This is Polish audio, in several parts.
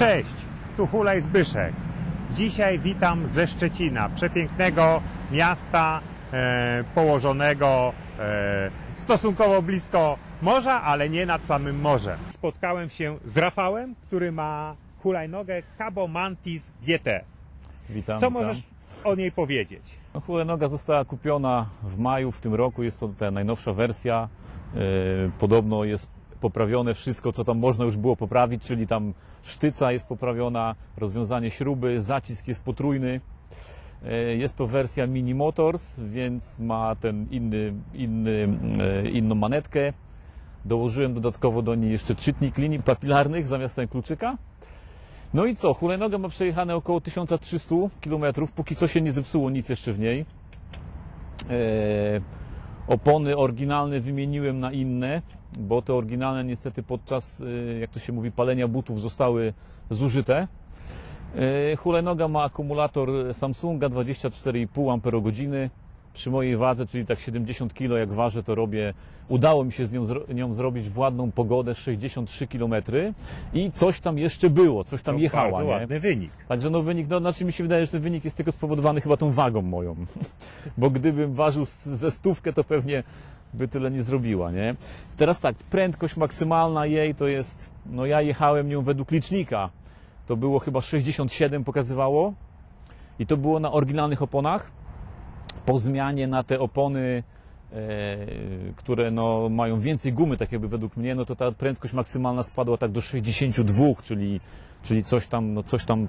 Cześć, tu Hulaj Zbyszek. Dzisiaj witam ze Szczecina, przepięknego miasta e, położonego e, stosunkowo blisko morza, ale nie nad samym morzem. Spotkałem się z Rafałem, który ma hulajnogę Cabo Mantis GT. Witam. Co witam. możesz o niej powiedzieć? No, hulajnoga została kupiona w maju w tym roku. Jest to ta najnowsza wersja. Yy, podobno jest poprawione wszystko, co tam można już było poprawić, czyli tam sztyca jest poprawiona, rozwiązanie śruby, zacisk jest potrójny. Yy, Jest to wersja Mini Motors, więc ma ten inny, inny, yy, inną manetkę. Dołożyłem dodatkowo do niej jeszcze czytnik linii papilarnych zamiast ten kluczyka. No i co? Hulajnoga ma przejechane około 1300 km, póki co się nie zepsuło nic jeszcze w niej. E, opony oryginalne wymieniłem na inne, bo te oryginalne niestety podczas, e, jak to się mówi, palenia butów zostały zużyte. E, hulajnoga ma akumulator Samsunga 24,5 Ah. Przy mojej wadze, czyli tak 70 kg jak ważę, to robię, udało mi się z nią, nią zrobić w ładną pogodę 63 km i coś tam jeszcze było, coś tam To jechała. bardzo nie? ładny wynik. Także no wynik, no znaczy mi się wydaje, że ten wynik jest tylko spowodowany chyba tą wagą moją. Bo gdybym ważył ze stówkę, to pewnie by tyle nie zrobiła, nie? Teraz tak, prędkość maksymalna jej to jest, no ja jechałem nią według licznika. To było chyba 67 pokazywało i to było na oryginalnych oponach. Po zmianie na te opony, e, które no, mają więcej gumy, tak jakby według mnie, no to ta prędkość maksymalna spadła tak do 62, czyli, czyli coś tam, no coś tam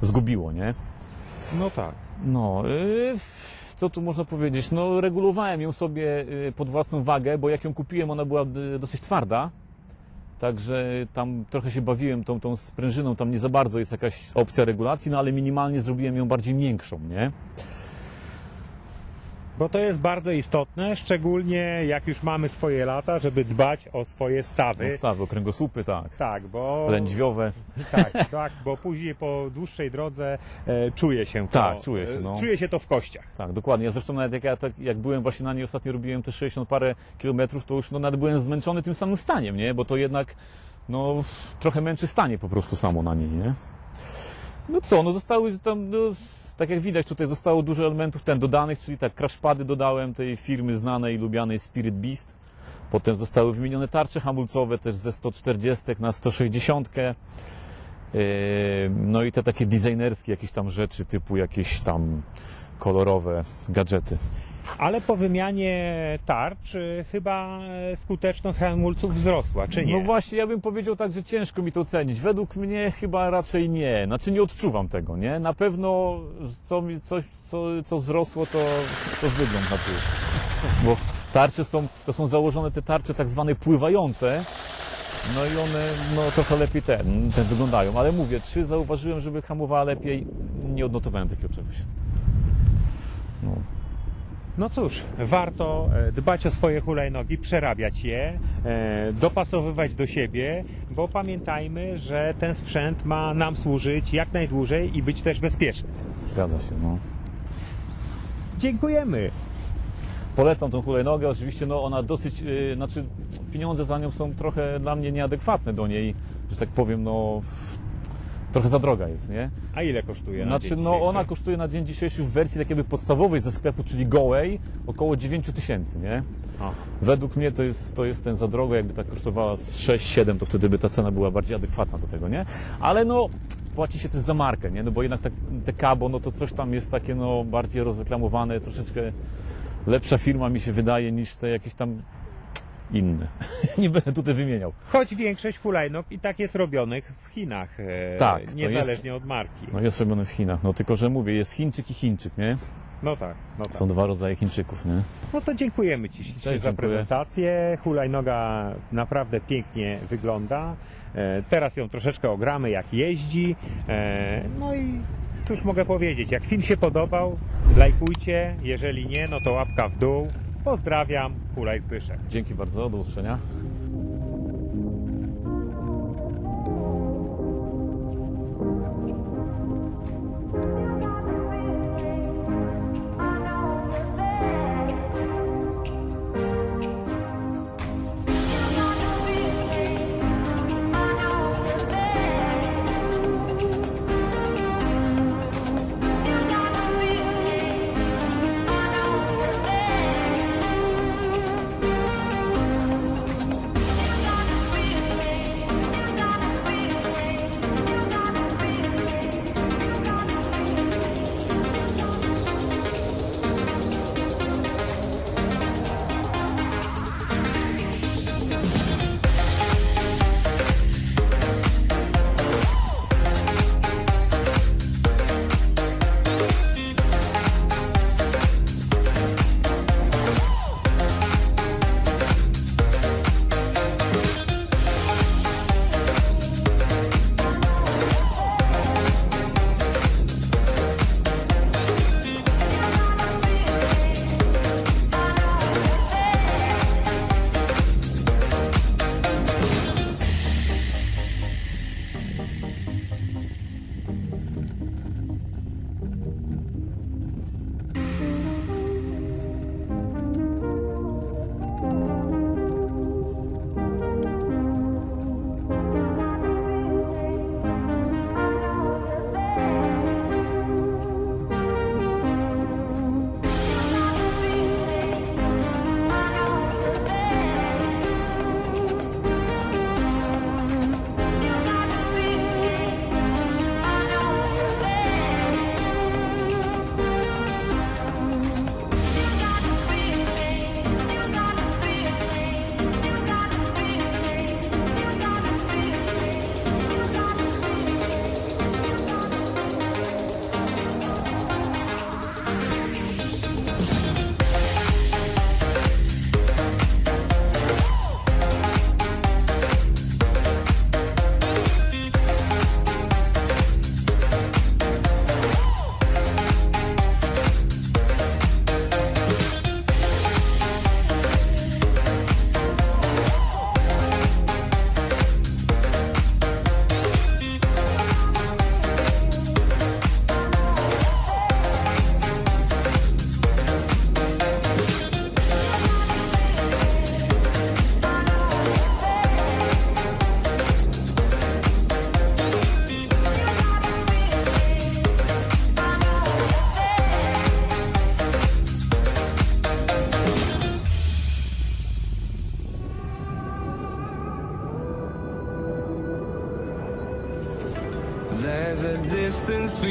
zgubiło, nie? No tak. No, yy, co tu można powiedzieć? No, regulowałem ją sobie yy, pod własną wagę, bo jak ją kupiłem, ona była y, dosyć twarda. Także tam trochę się bawiłem tą, tą sprężyną, tam nie za bardzo jest jakaś opcja regulacji, no ale minimalnie zrobiłem ją bardziej miększą, nie? Bo to jest bardzo istotne, szczególnie jak już mamy swoje lata, żeby dbać o swoje stawy. Dostawy, kręgosłupy, tak. Tak, bo Lędźwiowe. tak, tak, bo później po dłuższej drodze e, czuje się to. Tak, czuje się, e, no. Czuje się to w kościach. Tak, dokładnie. Ja zresztą nawet jak, ja, tak, jak byłem właśnie na niej ostatnio robiłem te 60 parę kilometrów, to już no, nawet byłem zmęczony tym samym staniem, nie? Bo to jednak no, trochę męczy stanie po prostu samo na niej, nie? No co, no zostały tam, no, tak jak widać tutaj zostało dużo elementów ten dodanych, czyli tak crashpady dodałem tej firmy znanej lubianej Spirit Beast. Potem zostały wymienione tarcze hamulcowe też ze 140 na 160. Yy, No i te takie designerskie jakieś tam rzeczy typu jakieś tam kolorowe gadżety. Ale po wymianie tarcz e, chyba skuteczność hamulców wzrosła, czy nie? No właśnie, ja bym powiedział tak, że ciężko mi to ocenić. Według mnie chyba raczej nie. Znaczy nie odczuwam tego, nie? Na pewno co, mi- coś, co, co wzrosło, to, to wygląd na tył. Bo tarcze są, to są założone te tarcze tak zwane pływające. No i one no, trochę lepiej ten, ten wyglądają. Ale mówię, czy zauważyłem, żeby hamowała lepiej? Nie odnotowałem takiego czegoś. No. No cóż, warto e, dbać o swoje hulajnogi, przerabiać je, e, dopasowywać do siebie, bo pamiętajmy, że ten sprzęt ma nam służyć jak najdłużej i być też bezpieczny. Zgadza się, no. Dziękujemy. Polecam tą hulajnogę, oczywiście no ona dosyć, yy, znaczy pieniądze za nią są trochę dla mnie nieadekwatne do niej, że tak powiem, no trochę za droga jest, nie? A ile kosztuje? na Znaczy dzień no ona kosztuje na dzień dzisiejszy w wersji tak jakby podstawowej ze sklepu, czyli gołej, około 9 tysięcy, nie? Według mnie to jest, to jest ten za drogo, jakby tak kosztowała z 6-7, to wtedy by ta cena była bardziej adekwatna do tego, nie? Ale no, płaci się też za markę, nie? No bo jednak tak, te Cabo, no to coś tam jest takie, no, bardziej rozreklamowane, troszeczkę lepsza firma mi się wydaje niż te jakieś tam inne. Nie będę tutaj wymieniał. Choć większość hulajnog i tak jest robionych w Chinach, e, Tak, to niezależnie od marki. No jest robione w Chinach, no tylko, że mówię, jest Chińczyk i Chińczyk, nie? No tak, no tak. Są dwa rodzaje Chińczyków, nie? No to dziękujemy Ci ślicznie Cześć, za dziękuję. prezentację. Hulajnoga naprawdę pięknie wygląda. E, Teraz ją troszeczkę ogramy, jak jeździ. E, No i cóż mogę powiedzieć, jak film się podobał, lajkujcie. Jeżeli nie, no to łapka w dół. Pozdrawiam, Hulaj Zbyszek. Dzięki bardzo, do usłyszenia.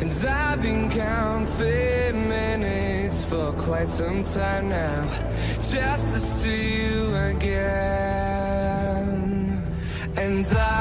And I've been counting minutes for quite some time now, just to see you again. And I